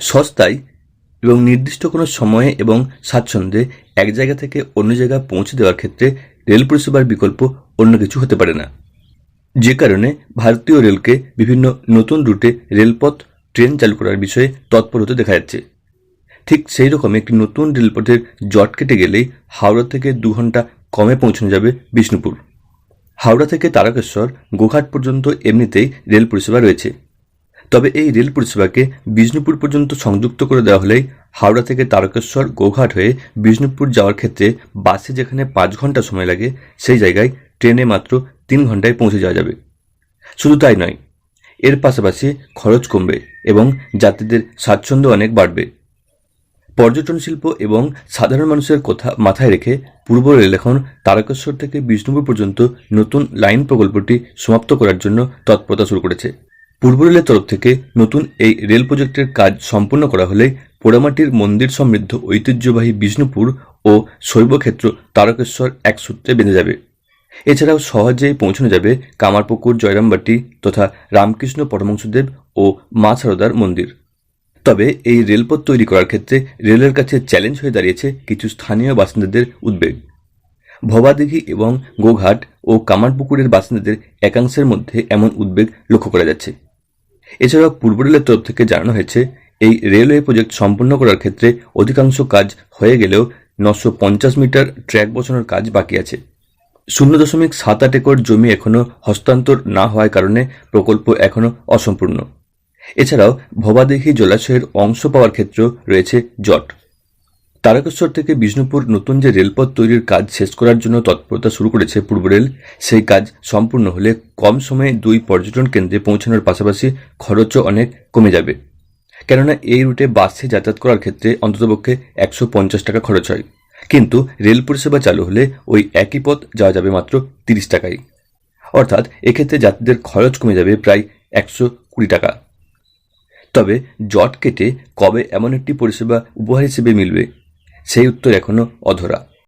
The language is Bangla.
সস্তায় এবং নির্দিষ্ট কোনো সময়ে এবং স্বাচ্ছন্দ্যে এক জায়গা থেকে অন্য জায়গায় পৌঁছে দেওয়ার ক্ষেত্রে রেল পরিষেবার বিকল্প অন্য কিছু হতে পারে না। যে কারণে ভারতীয় রেলকে বিভিন্ন নতুন রুটে রেলপথ, ট্রেন চালু করার বিষয়ে তৎপর হতে দেখা যাচ্ছে। ঠিক সেই রকম একটি নতুন রেলপথের জট কেটে গেলেই হাওড়া থেকে দু ঘণ্টা কমে পৌঁছানো যাবে বিষ্ণুপুর। হাওড়া থেকে তারকেশ্বর, গোঘাট পর্যন্ত এমনিতেই রেল পরিষেবা রয়েছে। তবে এই রেল পরিষেবাকে বিষ্ণুপুর পর্যন্ত সংযুক্ত করে দেওয়া হলেই হাওড়া থেকে তারকেশ্বর গোঘাট হয়ে বিষ্ণুপুর যাওয়ার ক্ষেত্রে বাসে যেখানে পাঁচ ঘণ্টা সময় লাগে, সেই জায়গায় ট্রেনে মাত্র তিন ঘন্টায় পৌঁছে যাওয়া যাবে। শুধু তাই নয়, এর পাশাপাশি খরচ কমবে এবং যাত্রীদের স্বাচ্ছন্দ্য অনেক বাড়বে। পর্যটন শিল্প এবং সাধারণ মানুষের কথা মাথায় রেখে পূর্ব রেল এখন তারকেশ্বর থেকে বিষ্ণুপুর পর্যন্ত নতুন লাইন প্রকল্পটি সমাপ্ত করার জন্য তৎপরতা শুরু করেছে। পূর্ব রেলের তরফ থেকে নতুন এই রেল প্রজেক্টের কাজ সম্পূর্ণ করা হলে পোড়ামাটির মন্দির সমৃদ্ধ ঐতিহ্যবাহী বিষ্ণুপুর ও শৈবক্ষেত্র তারকেশ্বর এক সূত্রে বেঁধে যাবে। এছাড়াও সহজেই পৌঁছানো যাবে কামারপুকুর, জয়রামবাটি তথা রামকৃষ্ণ পরমহংসদেব ও মা সারদার মন্দির। তবে এই রেলপথ তৈরি করার ক্ষেত্রে রেলের কাছে চ্যালেঞ্জ হয়ে দাঁড়িয়েছে কিছু স্থানীয় বাসিন্দাদের উদ্বেগ। ভবাদিঘি এবং গোঘাট ও কামারপুকুরের বাসিন্দাদের একাংশের মধ্যে এমন উদ্বেগ লক্ষ্য করা যাচ্ছে। এছাড়াও পূর্ব রেলের তরফ থেকে জানানো হয়েছে, এই রেলওয়ে প্রজেক্ট সম্পন্ন করার ক্ষেত্রে অধিকাংশ কাজ হয়ে গেলেও নশো পঞ্চাশ মিটার ট্র্যাক বসানোর কাজ বাকি আছে। শূন্য দশমিক সাত আট একর জমি এখনও হস্তান্তর না হওয়ার কারণে প্রকল্প এখনও অসম্পূর্ণ। এছাড়াও ভবাদেহী জলাশয়ের অংশ পাওয়ার ক্ষেত্রেও রয়েছে জট। তারকেশ্বর থেকে বিষ্ণুপুর নতুন যে রেলপথ তৈরির কাজ শেষ করার জন্য তৎপরতা শুরু করেছে পূর্ব রেল, সেই কাজ সম্পূর্ণ হলে কম সময়ে দুই পর্যটন কেন্দ্রে পৌঁছানোর পাশাপাশি খরচও অনেক কমে যাবে। কেননা এই রুটে বাসে যাতায়াত করার ক্ষেত্রে অন্ততপক্ষে একশো পঞ্চাশ টাকা খরচ হয়। কিন্তু রেল পরিষেবা চালু হলে ওই একই পথ যাওয়া যাবে মাত্র তিরিশ টাকায়। অর্থাৎ এক্ষেত্রে যাত্রীদের খরচ কমে যাবে প্রায় একশো কুড়ি টাকা। তবে জট কেটে কবে এমন একটি পরিষেবা উপহার হিসেবে মিলবে? সেই উত্তর এখনও অধরা।